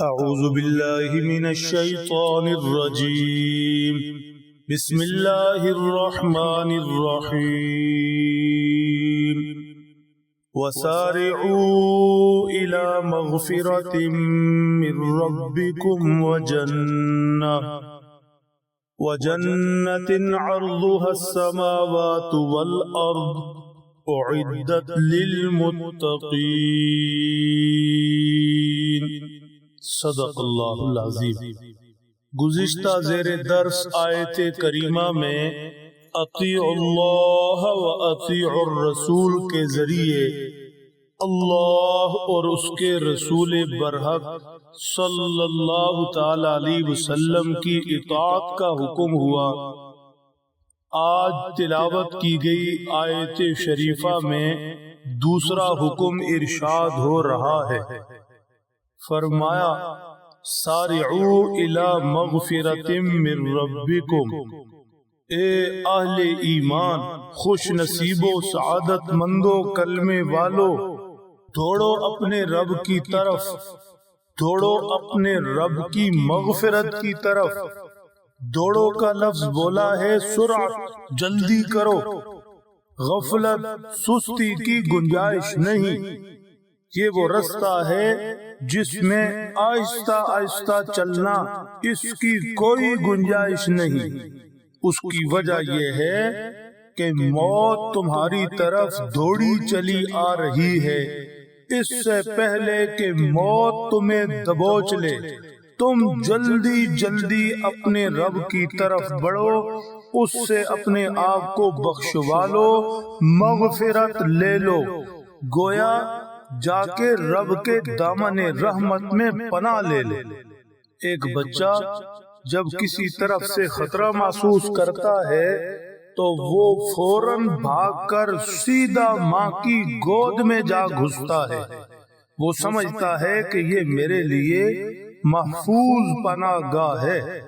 أعوذ بالله من الشيطان الرجيم. بسم الله الرحمن الرحيم. وسارعوا إلى مغفرة من ربكم وجنة. وجنة عرضها السماوات والأرض أعدت للمتقين. صدق اللہ العظیم گزشتہ زیر درس آیت کریمہ میں اطیع اللہ و اطیع الرسول کے ذریعے اللہ اور اس کے رسول برحق صلی اللہ تعالی علیہ وسلم کی اطاعت کا حکم ہوا آج تلاوت کی گئی آیت شریفہ میں دوسرا حکم ارشاد ہو رہا ہے فرمایا، سارعو الى مغفرت من ربکم۔ اے اہل ایمان، خوش نصیب و سعادت مندو کلمے والو، دوڑو اپنے رب کی طرف، دوڑو اپنے رب کی مغفرت کی طرف۔ دوڑو کا لفظ بولا ہے، سرعت، جلدی کرو۔ غفلت، سستی کی گنجائش نہیں۔ یہ وہ رستہ ہے جس میں آہستہ آہستہ چلنا اس کی کوئی گنجائش نہیں۔ اس کی وجہ یہ ہے کہ موت تمہاری طرف دوڑی چلی آ رہی ہے۔ اس سے پہلے کہ موت تمہیں دبوچ لے۔ تم جلدی جلدی اپنے رب کی طرف بڑھو۔ اس سے اپنے آپ کو بخشوا لو۔ مغفرت لے لو۔ گویا جا کے رب کے دامن رحمت میں پناہ لے لے۔ ایک بچہ جب کسی طرف سے خطرہ محسوس کرتا ہے، تو وہ فوراً بھاگ کر سیدھا ماں کی گود میں جا گھستا ہے۔ وہ سمجھتا ہے کہ یہ میرے لیے محفوظ پناہ گاہ ہے۔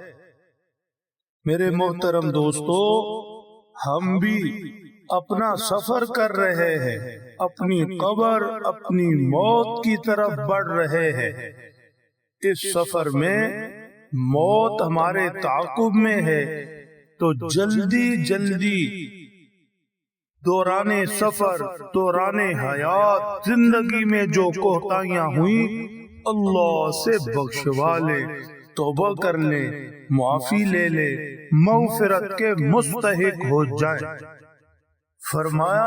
میرے محترم دوستو، ہم بھی اپنا سفر کر رہے ہیں۔ اپنی قبر اپنی موت کی طرف بڑھ رہے ہیں۔ اس سفر میں موت ہمارے تعاقب میں ہے۔ تو جلدی جلدی دوران سفر دوران حیات زندگی میں جو کوتاہیاں ہوئیں اللہ سے بخشوا لے توبہ کر لے معافی لے لے مغفرت کے مستحق ہو جائیں فرمایا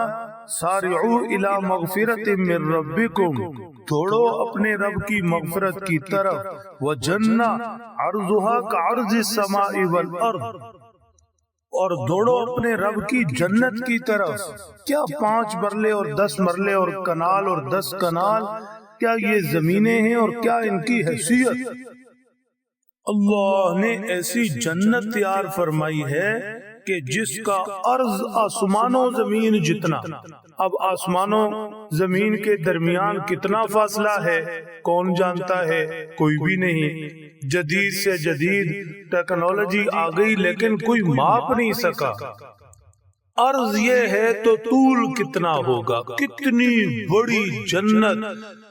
سارعو الى مغفرت من ربکم، توڑو اپنے رب کی مغفرت کی طرف و جنہ عرضها کا عرض السماء والارض، اور دوڑو اپنے رب کی جنت کی طرف۔ کیا پانچ مرلے اور دس مرلے اور کنال اور دس کنال، کیا یہ زمینیں ہیں اور کیا ان کی حیثیت؟ اللہ نے ایسی جنت تیار فرمائی ہے کہ جس کا عرض آسمان و زمین جتنا۔ اب آسمان و زمین کے درمیان کتنا فاصلہ ہے؟ کون جانتا ہے؟ کوئی بھی نہیں۔ جدید سے جدید ٹیکنالوجی آ گئی لیکن کوئی ماپ نہیں سکا۔ عرض یہ ہے تو طول کتنا ہوگا؟ کتنی بڑی جنت۔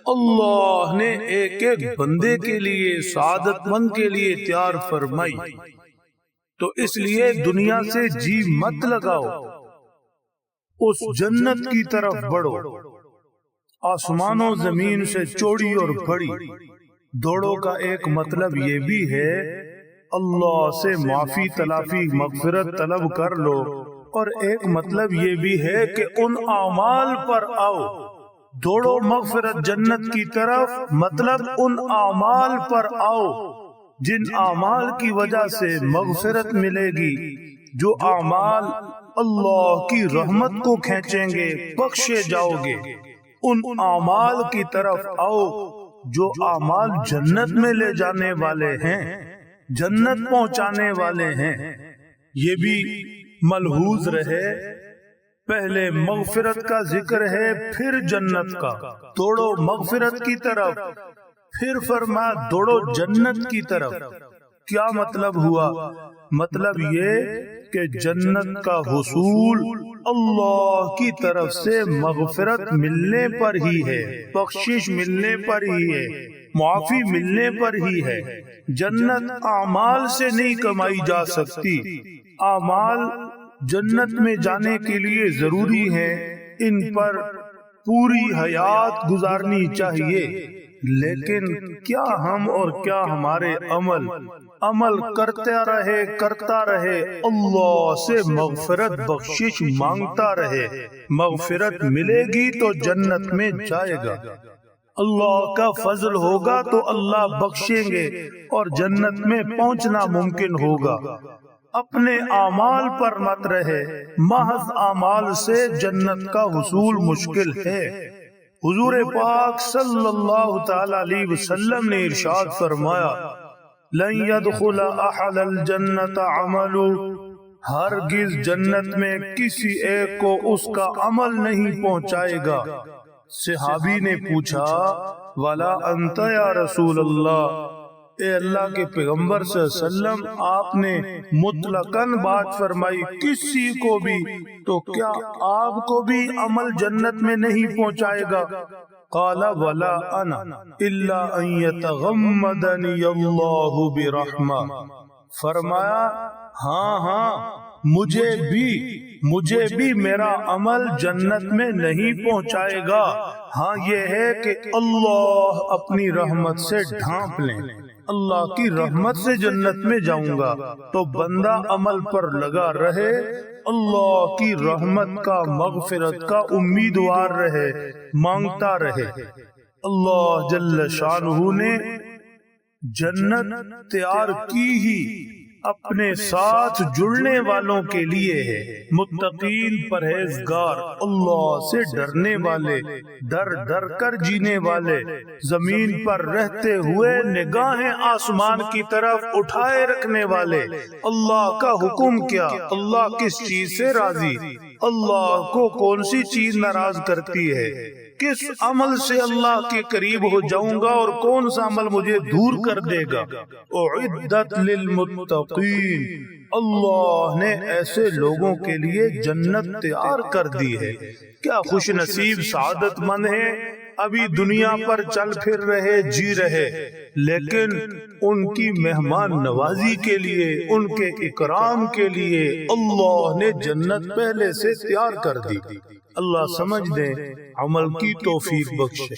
اللہ نے ایک ایک بندے کے لیے سعادت مند کے لیے تیار فرمائی۔ تو اس لیے دنیا سے جی مت لگاؤ۔ اس جنت کی طرف بڑھو۔ آسمان و زمین سے چوڑی اور بڑی دوڑوں کا ایک مطلب یہ بھی ہے اللہ سے معافی تلافی مغفرت طلب کر لو۔ اور ایک مطلب یہ بھی ہے کہ ان اعمال پر آؤ۔ دوڑو مغفرت جنت کی طرف مطلب ان اعمال پر آؤ۔ جن اعمال کی وجہ سے مغفرت ملے گی جو اعمال اللہ کی رحمت کو کھینچیں گے بخشے جاؤ گے۔ ان اعمال کی طرف آؤ جو اعمال جنت میں لے جانے والے ہیں جنت پہنچانے والے ہیں۔ یہ بھی ملحوظ رہے۔ پہلے مغفرت کا ذکر ہے پھر جنت کا۔ توڑو مغفرت کی طرف۔ پھر فرما دوڑو جنت کی طرف۔ کیا مطلب ہوا؟ مطلب یہ کہ جنت کا حصول اللہ کی طرف سے مغفرت ملنے پر ہی ہے، بخشش ملنے پر ہی ہے، معافی ملنے پر ہی ہے۔ جنت اعمال سے نہیں کمائی جا سکتی۔ اعمال جنت میں جانے کے لیے ضروری ہے ان پر پوری حیات گزارنی چاہیے۔ لیکن کیا ہم اور کیا ہمارے عمل؟ عمل کرتا رہے کرتا رہے، اللہ سے مغفرت بخشش مانگتا رہے۔ مغفرت ملے گی تو جنت میں جائے گا۔ اللہ کا فضل ہوگا تو اللہ بخشیں گے اور جنت میں پہنچنا ممکن ہوگا۔ اپنے اعمال پر مت رہے۔ محض اعمال سے جنت کا حصول مشکل ہے۔ حضور پاک صلی اللہ تعالی علیہ وسلم نے ارشاد فرمایا، لن يدخل احد الجنت عمل. ہرگز جنت میں کسی ایک کو اس کا عمل نہیں پہنچائے گا۔ صحابی نے پوچھا والا انت یا رسول اللہ اے اللہ کے پیغمبر صلی اللہ علیہ وسلم، آپ نے مطلقاً بات فرمائی، کسی کو بھی۔ تو کیا آپ کو بھی عمل جنت میں نہیں پہنچائے گا؟ قال، ولا انا الا ان يتغمدني الله برحمه فرمایا ہاں ہاں۔ مجھے بھی مجھے بھی میرا عمل جنت میں نہیں پہنچائے گا۔ ہاں یہ ہے کہ اللہ اپنی رحمت سے ڈھانپ لیں۔ اللہ کی رحمت سے جنت میں جاؤں گا۔ تو بندہ عمل پر لگا رہے۔ اللہ کی رحمت کا مغفرت کا امیدوار رہے۔ مانگتا رہے۔ اللہ جل شانہ نے جنت تیار کی ہی۔ اپنے ساتھ جڑنے والوں کے لیے ہے۔ متقین پرہیزگار، اللہ سے ڈرنے والے ڈر ڈر کر جینے والے، زمین پر رہتے ہوئے نگاہیں آسمان کی طرف اٹھائے رکھنے والے۔ اللہ کا حکم کیا، اللہ کس چیز سے راضی؟ اللہ کو کون سی چیز ناراض کرتی ہے؟ کس عمل سے اللہ کے قریب ہو جاؤں گا اور کون سا عمل مجھے دور کر دے گا؟ اعدت للمتقین۔ اللہ نے ایسے لوگوں کے لیے جنت تیار کر دی ہے۔ کیا خوش نصیب سعادت مند ہے ابھی دنیا پر چل پھر رہے جی رہے۔ لیکن ان کی مہمان نوازی کے لیے، ان کے اکرام کے لیے اللہ نے جنت پہلے سے تیار کر دی۔ اللہ سمجھ دے عمل کی توفیق بخش